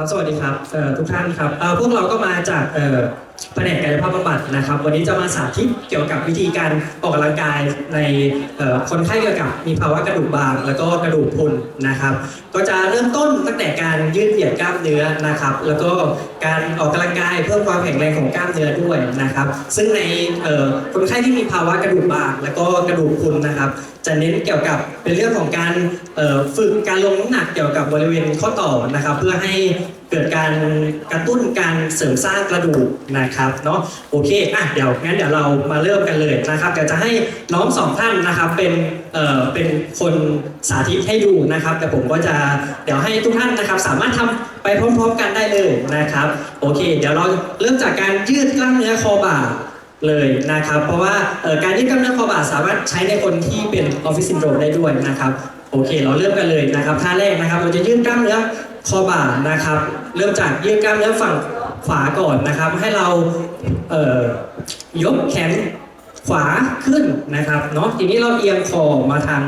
ครับสวัสดีครับทุกท่านครับพวกเราก็มาจากแผนกกายภาพบำบัดนะครับ วันนี้จะมาสาธิตเกี่ยวกับวิธีการออกกำลังกายในคนไข้เกี่ยวกับมีภาวะกระดูกบาง แล้วก็กระดูกพุนนะครับ ก็จะเริ่มต้นตั้งแต่การยืดเหยียดกล้ามเนื้อนะครับ แล้วก็การออกกำลังกายเพิ่มความแข็งแรงของกล้ามเนื้อด้วยนะครับ ซึ่งในคนไข้ที่มีภาวะกระดูกบาง แล้วก็กระดูกพุนนะครับจะเน้นเกี่ยวกับเป็นเรื่องของการฝึกการลงน้ำหนักเกี่ยวกับบริเวณข้อต่อนะครับ เพื่อให้เกิดการกระตุ้นการเสริมสร้างกระดูกนะครับเนาะโอเคอะเดี๋ยวงั้นเดี๋ยวเรามาเริ่มกันเลยนะครับเดี๋ยวจะให้น้องสองท่านนะครับเป็นเอ่อเป็นคนสาธิตให้ดูนะครับ แต่ผมก็จะเดี๋ยวให้ทุกท่านนะครับ สามารถทำไปพร้อม ๆ กันได้เลยนะครับ โอเค เดี๋ยวเราเริ่มจากการยืดกล้ามเนื้อคอบ่า เลยนะครับ เพราะว่าการยืดกล้ามเนื้อคอบ่าสามารถใช้ในคนที่เป็นออฟฟิศซินโดรมได้ด้วยนะครับโอเค เราเริ่มกันเลยนะครับท่าแรกนะครับ เราจะยืดกล้ามเนื้อคอบ่านะครับ เริ่มจากยืดกล้ามเนื้อฝั่งขวาก่อนนะครับ ให้เราเยกแขนขวาขึ้นนะครับเนาะทีนี้เราเอียงคอมาทาง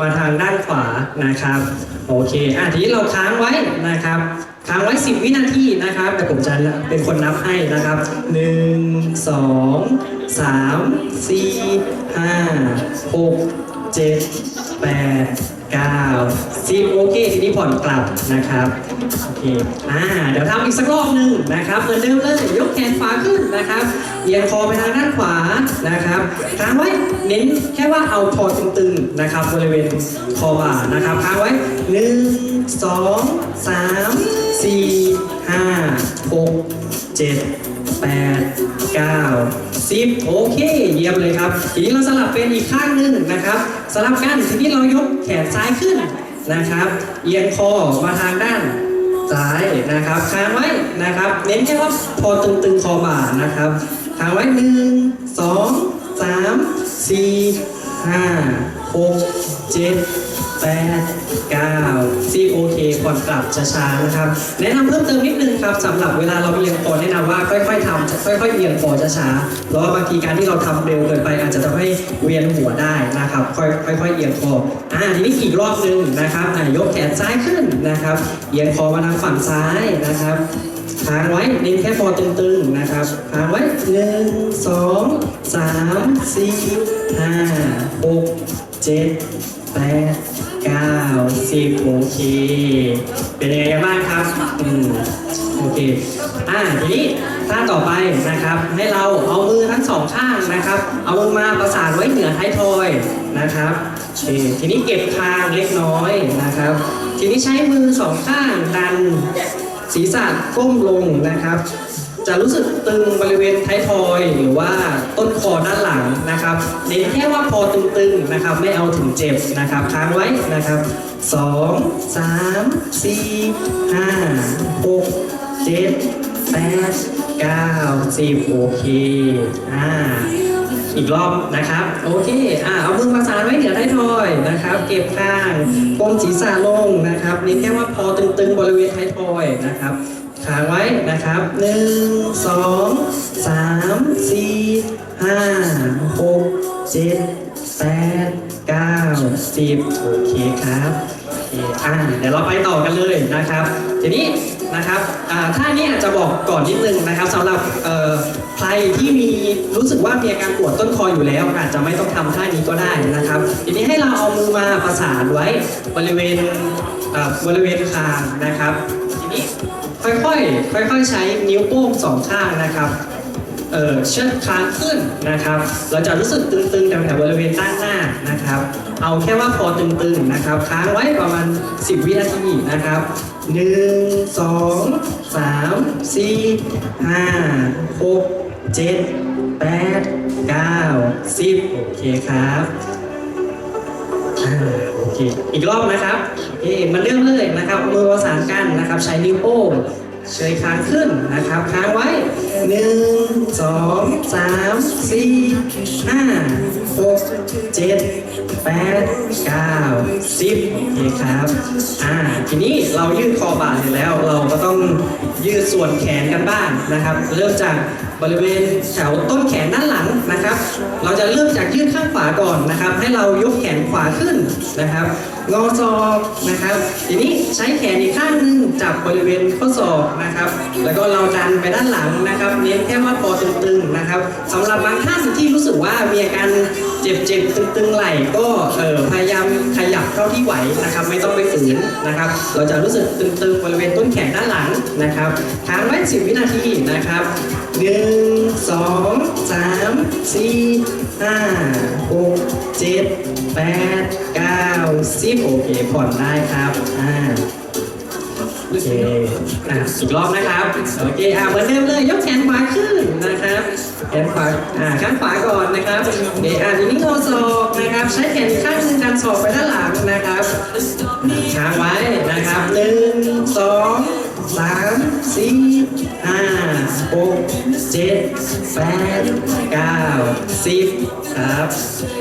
มาทางด้านขวานะครับโอเคอะทีนี้เราค้างไว้นะครับค้างไว้ 10 วินาทีนะครับแต่ผมจะเป็นคนนับให้นะครับ 1 2 3 4 5 6 7 8 9 10โอเคทีนี้ผ่อนกลับนะครับโอเคอ่าเดี๋ยวทำอีกสักรอบหนึ่งนะครับเหมือนเดิมเลยยกแขนขวาขึ้นนะครับ เอียงคอไปทางด้านขวานะครับค้างไว้เน้นแค่ว่าเอาคอตึงๆนะครับ บริเวณคอบ่านะครับค้างไว้1 2 3 4 5 6 7แปดเก้าสิบโอเค เยี่ยมเลยครับ ทีนี้เราสลับเป็นอีกข้างหนึ่งนะครับสลับกันทีนี้เรายกแขนซ้ายขึ้นนะครับ เอียงคอมาทางด้านซ้ายนะครับค้างไว้นะครับ เน้นแค่ว่าพอตึงๆคอบ่านะครับ ค้าไว้หนึ่งสองสามสี่ห้าหกเจ็ดแปดเก้าสิบโอเคผ่อนกลับช้าๆนะครับ แนะนำเพิ่มเติมนิดนึงครับสำหรับเวลาเราเอียงคอแนะนำว่าค่อยๆทำค่อย ๆ เอียงคอช้าๆเพราะว่าบางทีการที่เราทำเร็วเกินไป อาจจะทำให้เวียนหัวได้นะครับ ค่อยค่อยๆเอียงคออ่าทีนี้อีกรอบนึงนะครับอ่ายกแขนซ้ายขึ้นนะครับ เอียงคอมาทางฝั่งซ้ายนะครับ ค้างไว้เน้นแค่คอตึงๆนะครับค้างไว้หนึ่งสองสามสี่ห้าหกเจ็ดแปดเก้าสิบโอเค เป็นยังไงกันบ้างครับอืมโอเคอ่าทีนี้ท่าต่อไปนะครับ ให้เราเอามือทั้งสองข้างนะครับ เอามือมาประสานไว้เหนือท้ายทอยนะครับโอเคทีนี้เก็บคางเล็กน้อยนะครับ ทีนี้ใช้มือสองข้างดัน ศีรษะก้มลงนะครับ จะรู้สึกตึงบริเวณท้ายทอยหรือว่าต้นคอด้านหลังนะครับเน้นแค่ว่าพอตึงๆนะครับ ไม่เอาถึงเจ็บนะครับค้างไว้นะครับสองสามสี่ห้าหกเจ็ดแปดเก้าสิบโอเคอ่า อีกรอบนะครับ โอเคอ่าเอามือประสานไว้เหนือท้ายทอยนะครับ เก็บข้างก้มศีรษะลงนะครับน้นแค่ว่าพอตึงๆบริเวณท้ายทอยนะครับค้างไว้นะครับหนึ่งสองสามสี่ห้าหกเจ็ดแปดเก้าสิบโอเคครับโอเคอ่าเดี๋ยวเราไปต่อกันเลยนะครับ ทีนี้ นะครับอ่าท่านี้อาจจะบอกก่อนนิดนึงนะครับสำหรับใครที่มีรู้สึกว่ามีอาการปวดต้นคออยู่แล้ว อาจจะไม่ต้องทำท่านี้ก็ได้นะครับ ทีนี้ให้เราเอามือมาประสานไว้บริเวณบริเวณคางนะครับ ทีนี้ค่อยๆค่อยๆใช้นิ้วโป้งสองข้างนะครับ เอ่อเชิดคางขึ้นนะครับ เราจะรู้สึกตึงๆแถวบริเวณด้านหน้านะครับ เอาแค่ว่าพอตึงๆนะครับ ค้างไว้ประมาณ 10 วินาทีนะครับ 1 2 3 4 5 6 7 8 9 10 โอเคครับอโอเค อีกรอบนะครับโอเคมันเริ่มเลยนะครับมือประสานกันนะครับ ใช้นิ้วโป้งเชยค้างขึ้นนะครับ ค้างไว้ สองสามสี่ห้าหกเจ็ดแปดเก้าสิบโอเคครับ อ่า ทีนี้เรายืดคอบ่าเสร็จแล้ว เราก็ต้องยืดส่วนแขนกันบ้างนะครับ เริ่มจากบริเวณแถวต้นแขนด้านหลังนะครับ เราจะเริ่มจากยืดข้างขวาก่อนนะครับ ให้เรายกแขนขวาขึ้นนะครับ งอศอกนะครับ ทีนี้ใช้แขนอีกข้างหนึงจับบริเวณข้อศอกนะครับ แล้วก็เราดันไปด้านหลังนะครับ เน้นแค่ว่าคอตึงๆนะครับสำหรับบางท่านที่รู้สึกว่ามีอาการเจ็บๆตึงๆไหล่ก็เออพยายามขยับเท่าที่ไหวนะครับ ไม่ต้องไปฝืนนะครับ เราจะรู้สึกตึงๆบริเวณต้นแขนด้านหลังนะครับค้างไว้10 วินาทีนะครับหนึ่งสองสามสี่ห้าหกเจ็ดแปด โอเคผ่อนได้ครับอ่าโอเคอะอีกรอบนะครับโอเคอะเหมือนเดิมเลยยกแขนขวาขึ้นนะครับแขนขวาอ่าข้างขวาก่อนนะครับโอเคอะทีนี้งอศอกนะครับ ใช้แขนข้างหนึงดันศอกไปด้านหลังนะครับค้างไว้นะครับหนึ่งสองสามสี่ ห้าหกเจ็ดแปดเก้าสิบครับ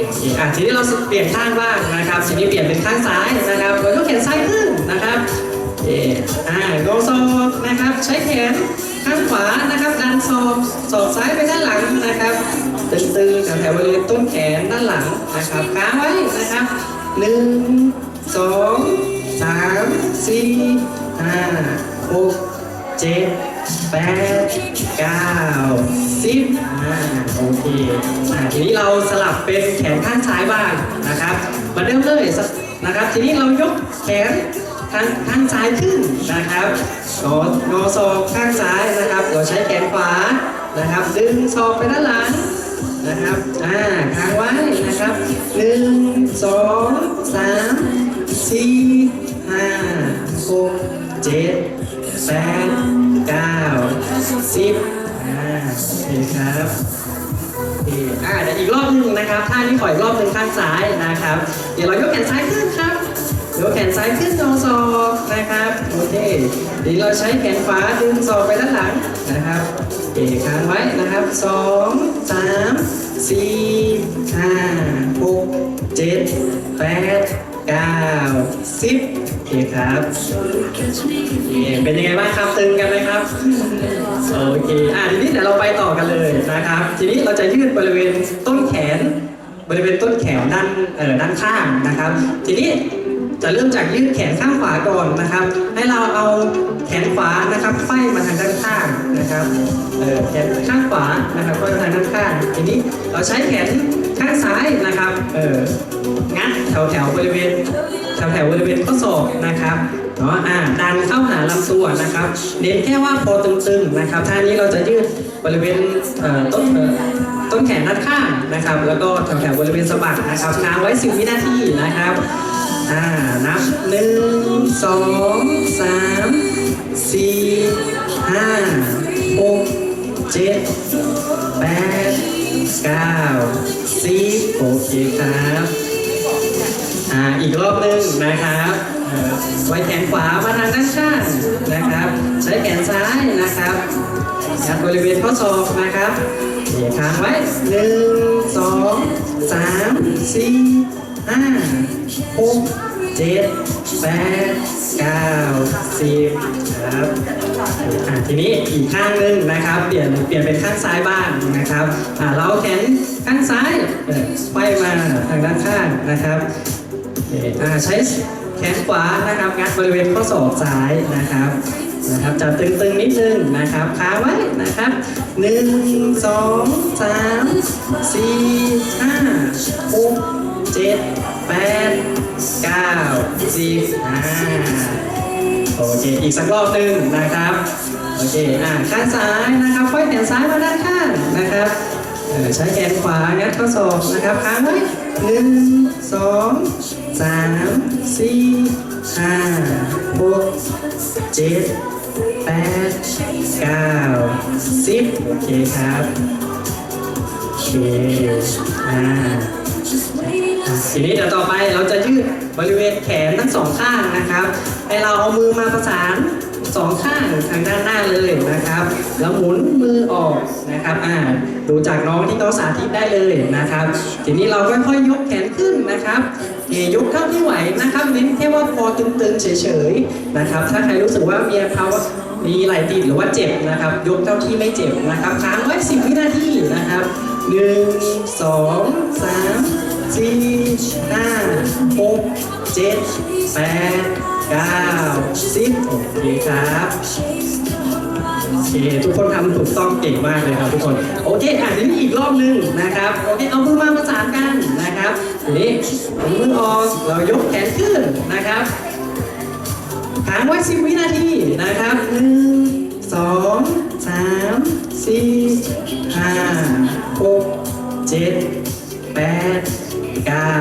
โอเคอะทีนี้เราเปลี่ยนข้างบ้างนะครับทีนี้เปลี่ยนเป็นข้างซ้ายนะครับเรายกแขนซ้ายขึ้นนะครับเอ่ออ่างอศอกนะครับ ใช้แขนข้างขวานะครับดันศอกศอกซ้ายไปด้านหลังนะครับตึงๆแถวๆบริเวณต้นแขนด้านหลังนะครับค้างไว้นะครับหนึ่งสองสามสี่ห้าหกเจ็ด แปดเก้าสิบอ่าโอเคอ่าทีนี้เราสลับเป็นแขนข้างซ้ายบ้างนะครับมาเริ่มเลยนะครับ ทีนี้เรายกแขนข้างข้างซ้ายขึ้นนะครับงองอศอกข้างซ้ายนะครับเราใช้แขนขวานะครับ ดึงศอกไปด้านหลังนะครับอ่าค้างไว้นะครับหนึ่งสองสามสี่ห้าหกเจ็ดแปด เก้าสิบอ่าโอเคครับโอเคอ่าเดี๋ยวอีกรอบหนึ่งนะครับท่านี้ขออีกรอบหนึ่งข้างซ้ายนะครับ เดี๋ยวเรายกแขนซ้ายขึ้นครับยกแขนซ้ายขึ้นงอศอกนะครับโอเคเดี๋ยวเราใช้แขนขวาดึงศอกไปด้านหลังนะครับโอเคค้างไว้นะครับสองสามสี่ห้าหกเจ็ดแปดเก้าสิบ เคครับโอเคเป็นยังไงบ้างครับตึงกันไหมครับ โอเค อะทีนี้เดี๋ยวเราไปต่อกันเลยนะครับ ทีนี้เราจะยืดบริเวณต้นแขน บริเวณต้นแขนด้านเอ่อด้านข้างนะครับ ทีนี้จะเริ่มจากยืดแขนข้างขวาก่อนนะครับ ให้เราเอาแขนขวานะครับไขว้มาทางด้านข้างนะครับเออแขนข้างขวานะครับไขว้มาทางด้านข้าง ทีนี้เราใช้แขนข้างซ้ายนะครับเอองัดแถวแถวๆบริเวณ แถวแถวๆบริเวณข้อศอกนะครับเนาะอ่าดันเข้าหาลำตัวนะครับ เน้นแค่ว่าพอตึงๆนะครับท่านี้เราจะยืดบริเวณเอ่อต้นเอ่อต้นแขนด้านข้างนะครับ แล้วก็แถวแถวๆบริเวณสะบักนะครับค้างไว้10วินาทีนะครับอ่านับหนึ่งสองสามสี่ห้าหกเจ็ดแปดเก้าสิบโอเคครับ อ่าอีกรอบหนึ่งนะครับไว้แขนขวามาทางด้านข้างนะครับ ใช้แขนซ้ายนะครับยัดบริเวณข้อศอกนะครับเดี๋ยวค้างไว้หนึ่งสองสามสี่ห้าหกเจ็ดแปดเก้าสิบครับทีนี้อีกข้างหนึ่งนะครับ เปลี่ยนเปลี่ยนเป็นข้างซ้ายบ้างนะครับเราแขนข้างซ้ายเอ่อไขว้มาทางด้านข้างนะครับ อ่าใช้แขนขวานะครับงัดบริเวณข้อศอกซ้ายนะครับนะครับจะตึงๆนิดนึงนะครับค้างไว้นะครับหนึ่งสองสามสี่ห้าหกเจ็ดแปดเก้าสิบอ่าโอเคอีกสักรอบหนึ่งนะครับโอเคอ่าข้างซ้ายนะครับค่อยแขนซ้ายมาด้านข้างนะครับใช้แขนขวางัดข้อศอกนะครับค้างไว้ หนึ่งสองสามสี่ห้าหกเจ็ดแปดเก้าสิบโอเคครับโอเคอ่าทีนี้เดี๋ยวต่อไปเราจะยืดบริเวณแขนทั้งสองข้างนะครับ ให้เราเอามือมาประสาน สองข้างทางด้านหน้าเลยนะครับ แล้วหมุนมือออกนะครับอ่าดูจากน้องที่เขาสาธิตได้เลยนะครับ ทีนี้เราค่อยๆยกแขนขึ้นนะครับเยกเท่าที่ไหวนะครับเน้นแค่ว่าพอตึงๆเฉยๆนะครับ ถ้าใครรู้สึกว่ามีภาวะมีไหล่ติดหรือว่าเจ็บนะครับ ยกเท่าที่ไม่เจ็บนะครับค้างไว้10วินาทีนะครับหนึ่งสองสาม สี่ห้าหกเจ็ดแปดเก้าสิบโอเคครับโอเคทุกคนทำถูกต้องเก่งมากเลยครับทุกคน โอเคอะทีนี้อีกรอบหนึ่งนะครับ โอเค เอามือมาประสานกันนะครับทีนี้เอามือออก เรายกแขนขึ้นนะครับค้างไว้สิบวินาทีนะครับหนึ่งสองสามสี่ห้าหกเจ็ดแปด เก้า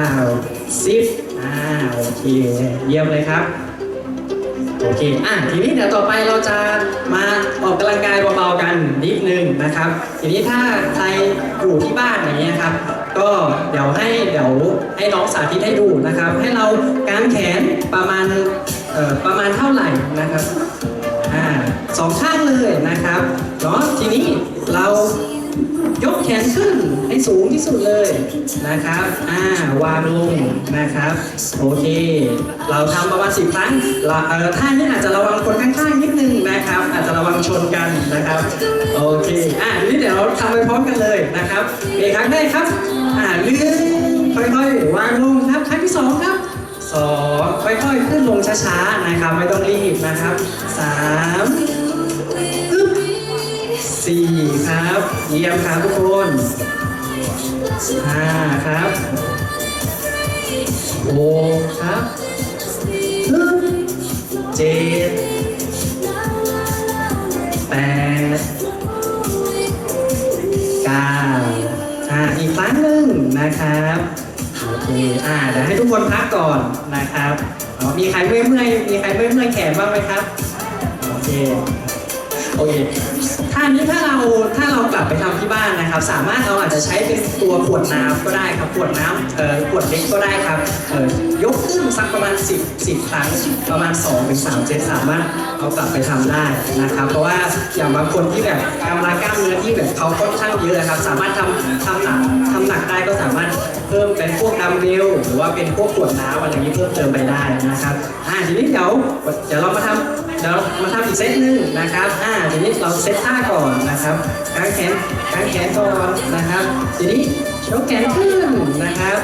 สิบอ่าโอเคเยี่ยมเลยครับโอเคอะทีนี้เดี๋ยวต่อไปเราจะมาออกกำลังกายเบาๆกันนิดนึงนะครับ ทีนี้ถ้าใครอยู่ที่บ้านอย่างเงี้ยครับ ก็เดี๋ยวให้เดี๋ยวให้น้องสาธิตให้ดูนะครับ ให้เรากางแขนประมาณเอ่อประมาณเท่าไหร่นะครับอ่าสองข้างเลยนะครับเนาะทีนี้เรา ยกแขนขึ้นให้สูงที่สุดเลยนะครับ อ่าวางลงนะครับ โอเค เราทำประมาณสิบครั้งเราเอ่อท่านี้อาจจะระวังคนข้างๆนิดนึงนะครับ อาจจะระวังชนกันนะครับ โอเค อ่าทีนี้เดี๋ยวเราทำไปพร้อมกันเลยนะครับเอกครั้งแรกครับ อ่าเลื่อนค่อยๆวางลงครับครั้งที่สองครับสองค่อยๆขึ้นลงช้าๆนะครับ ไม่ต้องรีบนะครับสาม สี่ครับเยี่ยมครับทุกคนห้าครับหกครับเจ็ดแปดเก้าอ่าอีกครั้งหนึ่งนะครับโอเคอ่าเดี๋ยวให้ทุกคนพักก่อนนะครับอ๋อมีใครเมื่อยเมื่อยมีใครเมื่อยเมื่อยแขนบ้างไหมครับโอเคโอเค ท่านี้ถ้าเราถ้าเรากลับไปทำที่บ้านนะครับ สามารถเราอาจจะใช้เป็นตัวขวดน้ำก็ได้ครับขวดน้ำเอ่อขวดเล็กก็ได้ครับเอ่อยกขึ้นสักประมาณ 10 10 ครั้งประมาณ2ถึง3เซตสามารถเอากลับไปทำได้นะครับ เพราะว่าอย่างบางคนที่แบบกำลังกล้ามเนื้อที่แบบเขาค่อนข้างเยอะครับ สามารถทำทำหนักทำหนักได้ก็สามารถเพิ่มเป็นพวกดัมเบลหรือว่าเป็นพวกขวดน้ำอะไรอย่างนี้เพิ่มเติมไปได้นะครับอ่าทีนี้เดี๋ยวเดี๋ยวเรามาทำ เดี๋ยวมาทำอีกเซตหนึ่งนะครับ อ่าทีนี้เราเซตท่าก่อนนะครับกางแขนกางแขนก่อนนะครับ ทีนี้ยกแขนขึ้นนะครับ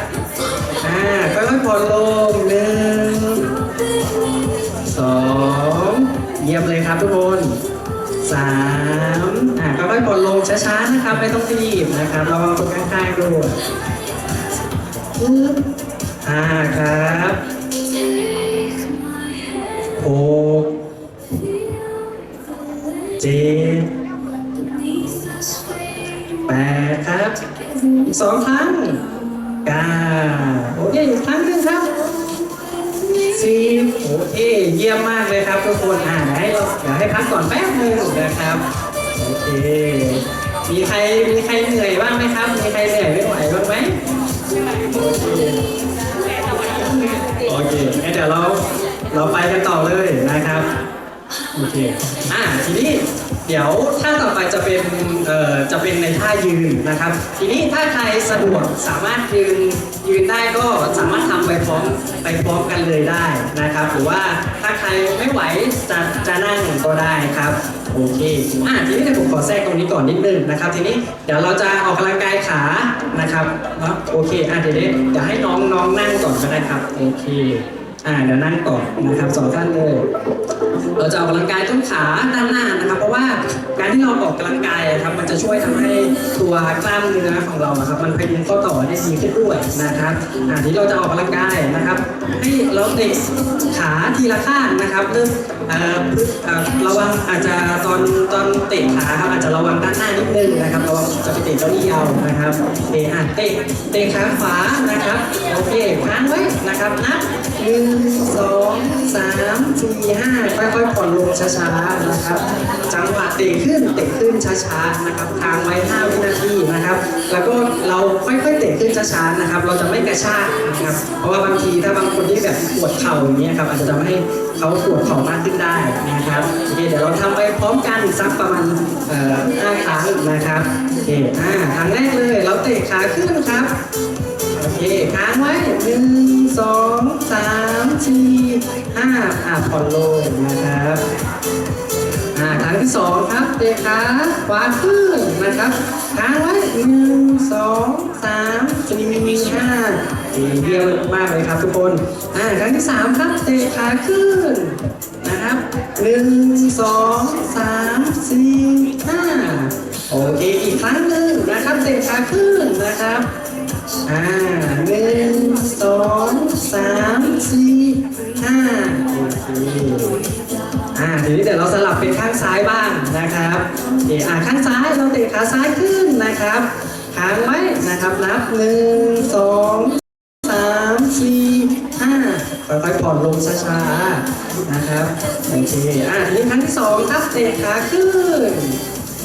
อ่าค่อยๆผ่อนลงหนึ่งสองเยี่ยมเลยครับทุกคนสามอ่าค่อยๆผ่อนลงช้าๆนะครับ ไม่ต้องรีบนะครับระวังคนข้างๆด้วยอ่าครับหก เจ็ดแปดครับ อีกสองครั้งเก้าโอเคอีกครั้งหนึ่งครับสิบโอเคเยี่ยมมากเลยครับทุกคนอ่าเดี๋ยวให้เราเดี๋ยวให้พักก่อนแป๊บนึงนะครับโอเคมีใครมีใครเหนื่อยบ้างไหมครับ มีใครเหนื่อยไม่ไหวบ้างไหมโอเคโอเคงั้นเดี๋ยวเราเราไปกันต่อเลยนะครับ โอเค อ่าทีนี้เดี๋ยวท่าต่อไปจะเป็นเอ่อจะเป็นในท่ายืนนะครับ ทีนี้ถ้าใครสะดวกสามารถยืนยืนได้ก็สามารถทำไปพร้อมไปพร้อมกันเลยได้นะครับ หรือว่าถ้าใครไม่ไหวจะจะนั่งก็ได้ครับโอเคอ่าทีนี้เดี๋ยวผมขอแทรกตรงนี้ก่อนนิดนึงนะครับ ทีนี้เดี๋ยวเราจะออกกำลังกายขานะครับเนาะโอเคอ่าเดี๋ยวเดี๋ยวให้น้องน้องนั่งก่อนก็ได้ครับโอเค อ่าเดี๋ยวนั่งก่อนนะครับสองท่านเลยเราจะออกกำลังกายต้นขาด้านหน้านะครับ เพราะว่าการที่เราออกกำลังกายอะครับมันจะช่วยทำให้ตัวกล้ามเนื้อของเราอะครับ มันเป็นข้อต่อได้ดีขึ้นด้วยนะครับอ่าที่เราจะออกกำลังกายนะครับ ให้เราเตะขาทีละข้างนะครับเริ่มเอ่อพึเอ่อระวังอาจจะตอนตอนเตะขาครับอาจจะระวังด้านหน้านิดนึงนะครับระวังจะไปเตะเก้าอี้เอานะครับเตะอะเตะเตะขาขวานะครับโอเคค้างไว้นะครับนับ หนึ่งสองสามสี่ห้าค่อยๆผ่อนลงช้าๆนะครับ จังหวะเตะขึ้นเตะขึ้นช้าๆนะครับค้างไว้5วินาทีนะครับ แล้วก็เราค่อยๆเตะขึ้นช้าๆนะครับ เราจะไม่กระชากนะครับ เพราะว่าบางทีถ้าบางคนที่แบบปวดเข่าอย่างเงี้ยครับอาจจะทำให้เขาปวดเข่ามากขึ้นได้นะครับโอเคเดี๋ยวเราทำไปพร้อมกันสักประมาณเอ่อห้าครั้งนะครับโอเคอ่าามสี่ห้าอะผ่นลนะครับอ่าครั้งที่สองครับเตะขาขวาขึ้นนะครับค้างไว้หนึ่งสองสามสี่ห้าดีเยี่ยมมากเลยครับทุกคนอ่าครั้งที่สามครับเตะขาขึ้นนะครับหนึ่งสองสามสี่ห้าโอเคอีกครั้งหนึ่งนะครับเตะขาขึ้นนะครับอ่าหนึ่งสองสามสี่ห้าโอเค อ่าทีนี้เดี๋ยวเราสลับเป็นข้างซ้ายบ้างนะครับโอเอ่าข้างซ้ายเราเตะขาซ้ายขึ้นนะครับค้างไว้นะครับนับหนึ่งสองสามสี่ห้าค่อยๆผ่อนลงช้าๆนะครับโอเคอ่าทีนี้ครั้งที่สองครับเตะขาขึ้น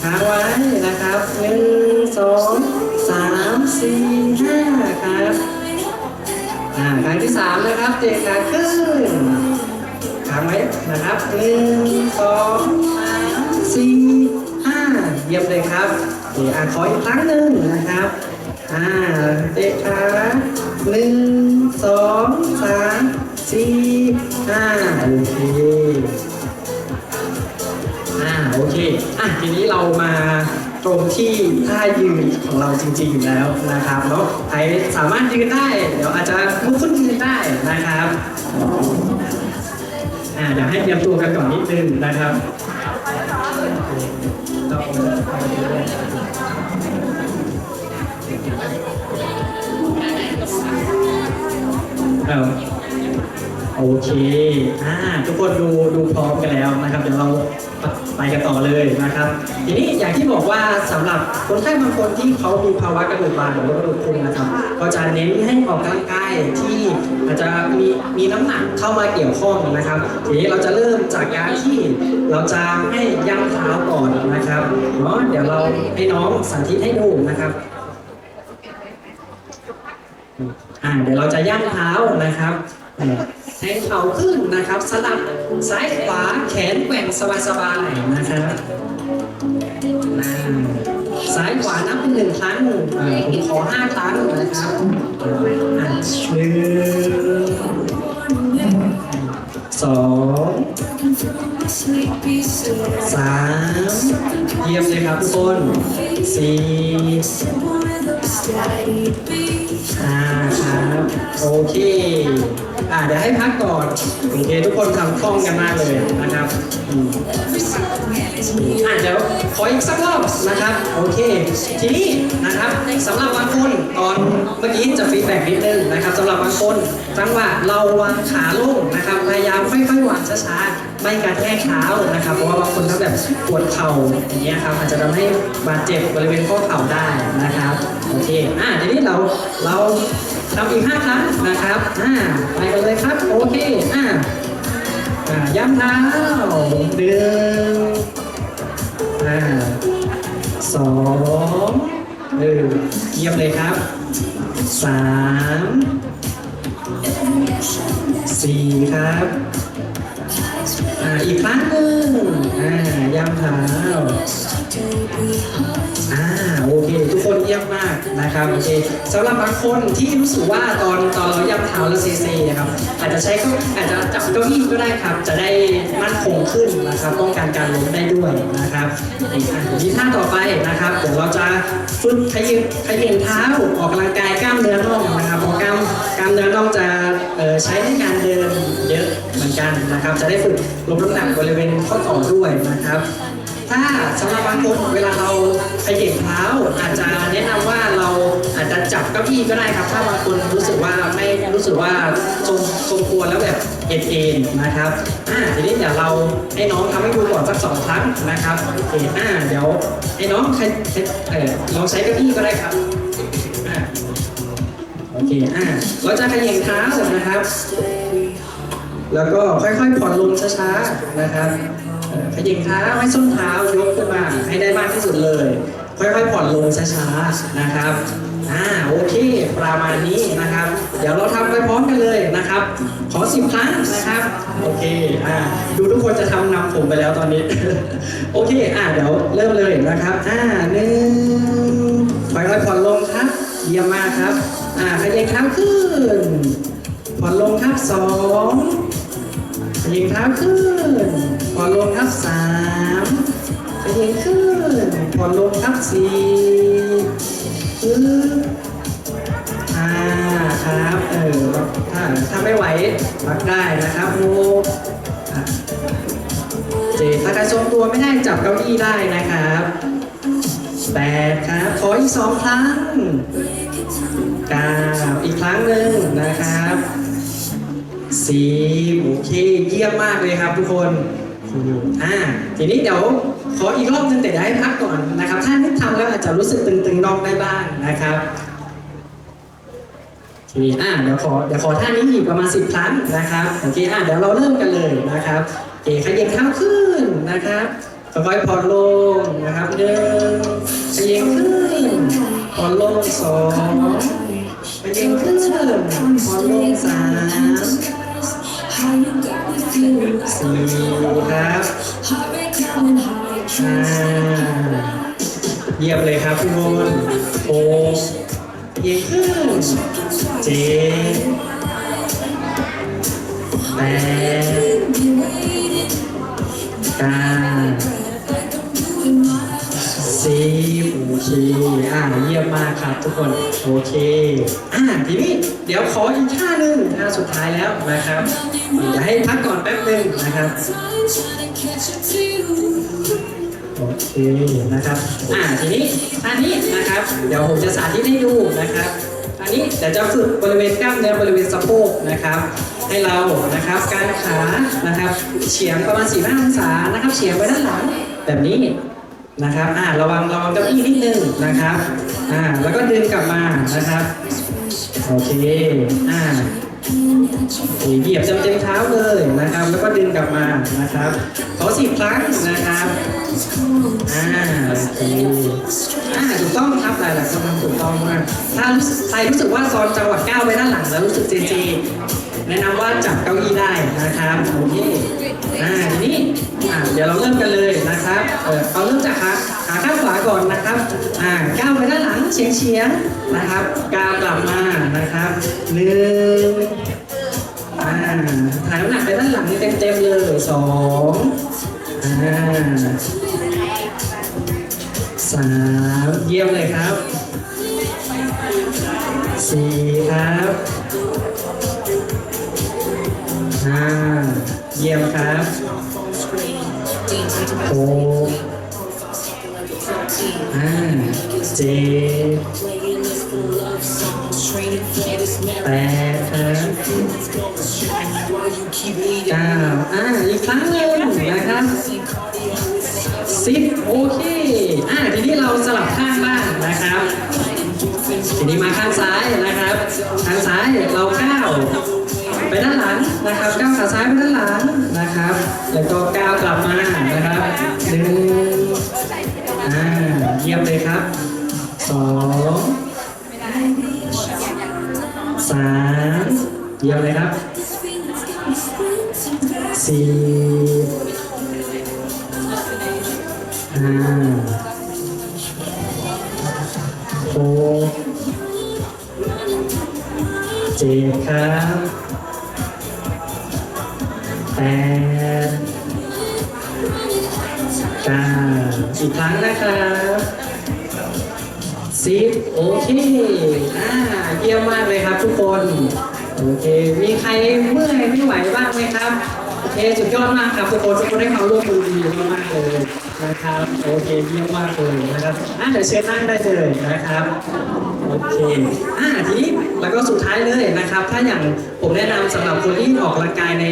ค้างไว้นะครับหนึ่งสองสามสี่ห้าครับอ่าครั้งที่สามนะครับเตะขาขึ้นางไว้นะครับหนึ่งสองสามสี่ห้าเยี่ยมเลยครับเดี๋ยวอ่าขออีกครั้งหนึ่งนะครับอ่าเตะขาหนึ่งสองสามสี่ห้าโอเคอ่าโอเคอะทีนี้เรามาตรงที่ท่ายืนของเราจริงๆแล้วนะครับเนาะใครสามารถยืนได้ เดี๋ยวอาจจะลุกขึ้นยืนได้นะครับ อ่าเดี๋ยวให้เตรียมตัวกันก่อนนิดนึงนะครับเอาโอเค อ่า ทุกคนดูดูพร้อมกันแล้วนะครับ เดี๋ยวเราไปกันต่อเลยนะครับ ทีนี้อย่างที่บอกว่าสำหรับคนไข้บางคนที่เขามีภาวะกระดูกบางหรือว่ากระดูกพรุนนะครับ ก็จะเน้นให้ออกกำลังกายที่อาจจะมีมีน้ำหนักเข้ามาเกี่ยวข้องนะครับ ทีนี้เราจะเริ่มจากการที่เราจะให้ย่างเท้าก่อนนะครับเนาะเดี๋ยวเราให้น้องสาธิตให้ดูนะครับอ่าเดี๋ยวเราจะย่างเท้านะครับแทงเข่าขึ้นนะครับ สลับซ้ายขวาแขนแกว่งสบายๆนะครับ ซ้ายขวานับเป็นหนึ่งครั้งอ่าผมขอห้าครั้งนะครับหนึ่งสองสามเยี่ยมเลยครับทุกคนสี่ ห้าครับโอเค อ่าเดี๋ยวให้พักก่อน โอเค ทุกคนทำคล่องกันมากเลยนะครับอืมอ่าเดี๋ยวขออีกสักรอบนะครับ โอเค ทีนี้นะครับสำหรับบางคนตอนเมื่อกี้จะฟีดแบ็กนิดนึงนะครับสำหรับบางคนจังหวะเราวางขาลงนะครับพยายามค่อยๆวางช้าๆไม่กระแทกเท้านะครับเพราะว่าบางคนถ้าแบบปวดเข่าอย่างเงี้ยครับอาจจะทำให้บาดเจ็บบริเวณข้อเข่าได้นะครับโอเค อ่าทีนี้เราเราทำอีกห้าครั้งนะครับ อ่า ไปกันเลยครับ โอเค อ่าอ่าย้ำเท้าหนึ่งอ่าสองหนึ่งเยี่ยมเลยครับสามสี่ครับอ่าอีกครั้งหนึ่งอ่าย้ำเท้า อ่าโอเค ทุกคนเยี่ยมมากนะครับโอเคสำหรับบางคนที่รู้สึกว่าตอนตอนเราย่ำเท้าแล้วเซเซนะครับอาจจะใช้ก็อาจจะจับเก้าอี้ก็ได้ครับ จะได้มั่นคงขึ้นนะครับป้องกันการล้มได้ด้วยนะครับอีกอะทีท่าต่อไปนะครับเดี๋ยวเราจะฝึกขยิบขยิบเท้าออกกำลังกายกล้ามเนื้อน่องนะครับเพราะกล้ามกล้ามเนื้อน่องจะใช้ในการเดินเยอะเหมือนกันนะครับ จะได้ฝึกลดน้ำหนักบริเวณข้อต่อด้วยนะครับ ถ้าสำหรับบางคนเวลาเราขยิบเท้า อาจจะแนะนำว่าเราอาจจะจับเก้าอี้ก็ได้ครับ ถ้าบางคนรู้สึกว่าไม่รู้สึกว่าทรงทรงตัวแล้วแบบเอ็นเอ็นนะครับอ่าทีนี้เดี๋ยวเราให้น้องทำให้ดูก่อนสักสองครั้งนะครับโอเคอ่าเดี๋ยวให้น้องใช้เออลองใช้เก้าอี้ก็ได้ครับอ่าโอเคอ่าเราจะขยิบเท้านะครับ แล้วก็ค่อยๆผ่อนลงช้าๆนะครับ ขยิบเท้าให้ส้นเท้ายกขึ้นมาให้ได้มากที่สุดเลย ค่อยๆผ่อนลงช้าๆนะครับอ่าโอเค ประมาณนี้นะครับ เดี๋ยวเราทำไปพร้อมกันเลยนะครับ ขอสิบครั้งนะครับ โอเคอ่าดูทุกคนจะทำนำผมไปแล้วตอนนี้ โอเคอ่าเดี๋ยวเริ่มเลยนะครับอ่าหนึ่งค่อยๆผ่อนลงครับเยี่ยมมากครับ อ่าขยับเท้าขึ้น ผ่อนลงครับสอง ยิงเท้าขึ้นผ่อนลงครับสามไปเย็นขึ้นผ่อนลงครับสี่ปึ๊บอ่าครับเออถ้าถ้าไม่ไหวพักได้นะครับโมอะเจถ้าใครทรงตัวไม่ได้จับเก้าอี้ได้นะครับแปดครับขออีกสองครั้งเก้าอีกครั้งหนึ่งนะครับ สีโอเคเยี่ยมมากเลยครับทุกคนอ่าทีนี้เดี๋ยวขออีกรอบหนึงแต่เดี๋ยวให้พักก่อนนะครับ ถ้านึกทำแล้วอาจจะรู้สึกตึงๆน่องได้บ้างนะครับทีนี้อ่าเดี๋ยวขอเดี๋ยวขอท่านี้อีกประมาณ10ครั้งนะครับโอเคอ่าเดี๋ยวเราเริ่มกันเลยนะครับโอเคขยับเท้าขึ้นนะครับค่อยๆผ่อนลงนะครับหนึ่งขยับขึ้นผ่อนลงสองขยับขึ้นผ่อนลงสาม สี่ครับอ่าเยี่ยมเลยครับทุกคนโอ้เยี่ยมขึ้นเจ็ดแปดเก้าสิบโอเคอ่าเยี่ยมมากครับทุกคนโอเคอ่าทีนี้เดี๋ยวขออีกท่าหนึ่งท่าสุดท้ายแล้วนะครับ จะให้พักก่อนแป๊บหนึงนะครับ โอเคนะครับ อ่าทีนี้ท่านี้นะครับ เดี๋ยวผมจะสาธิตให้ดูนะครับอันนี้เดี๋ยวจะฝึกบริเวณกล้ามเนื้อบริเวณสะโพกนะครับ ให้เรานะครับการขานะครับ เฉียงประมาณ4 5องศานะครับ เฉียงไปด้านหลังแบบนี้นะครับอ่าระวังระวังเก้าอี้นิดนึงนะครับอ่าแล้วก็ดึงกลับมานะครับโอเคอ่า เหยียบเต็มๆเท้าเลยนะครับ แล้วก็ดึงกลับมานะครับขอสิบครั้งนะครับอ่าโอเคอ่าถูกต้องครับหลายๆคนทำถูกต้องมากถ้าใครรู้สึกว่าตอนจังหวะก้าวไปด้านหลังแล้วรู้สึกเจเจแนะนำว่าจับเก้าอี้ได้นะครับโอเคอ่าทีนี้อ่าเดี๋ยวเราเริ่มกันเลยนะครับเออเอาเริ่มจากขาขาข้างขวาก่อนนะครับอ่าก้าวไปด้านหลังเฉียงเฉียงนะครับก้าวกลับมานะครับหนึ่ง อ่าถ่ายน้ำหนักไปด้านหลังเต็มๆเลยสองอ่าสามเยี่ยมเลยครับสี่ครับห้าเยี่ยมครับหกอ่าเจ็ด แปดเก้าอ่าอีกครั้งหนึ่งนะครับสิบโอเค อ่าทีนี้เราสลับข้างบ้างนะครับ ทีนี้มาข้างซ้ายนะครับ ข้างซ้ายเราก้าไปด้านหลังนะครับก้าวขาซ้ายไปด้านหลังนะครับ แล้วก็ก้าวกลับมานะครับหนึ่งอ่าเยี่ยมเลยครับสอง สามเยี่ยมเลยครับสี่ห้าหกเจ็ดครับแปดเก้าอีกครั้งนะครับ สิปโอเคอ่าเยี่ยมมากเลยครับทุกคน โอเค มีใครเมื่อยไม่ไหวบ้างไหมครับ โอเค สุดยอดมากครับทุกคนทุกคนได้ความร่วมมือดีมากๆเลยนะครับ โอเค เยี่ยมมากเลยนะครับ อ่าเดี๋ยวเชิญนั่งได้เลยนะครับ โอเคอ่าทีนี้แล้วก็สุดท้ายเลยนะครับ ถ้าอย่างผมแนะนำสำหรับคนที่ออกกำลังกายใน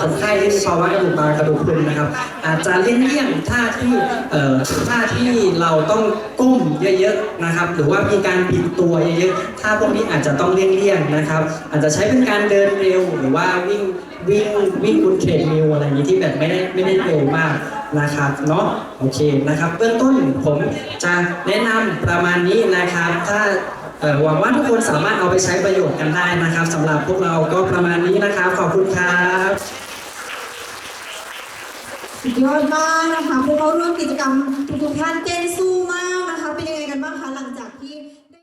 คนไข้ที่มีภาวะกระดูกบางกระดูกพรุนนะครับ อาจจะเลี่ยงเลี่ยงท่าที่เอ่อท่าที่เราต้องก้มเยอะๆนะครับ หรือว่ามีการบิดตัวเยอะๆท่าพวกนี้อาจจะต้องเลี่ยงเลี่ยงๆนะครับ อาจจะใช้เป็นการเดินเร็วหรือว่าวิ่งวิ่งวิ่งบนเทรดมิลอะไรอย่างนี้ที่แบบไม่ได้ไม่ได้เร็วมากนะครับเนาะโอเคนะครับ เบื้องต้นผมจะแนะนำประมาณนี้นะครับ ถ้า หวังว่าทุกคนสามารถเอาไปใช้ประโยชน์กันได้นะครับสำหรับพวกเราก็ประมาณนี้นะครับ ขอบคุณครับสุดยอดมากนะคะพวกเราร่วมกิจกรรมทุกท่านเต้นสู้มากนะคะ เป็นยังไงกันบ้างคะหลังจาก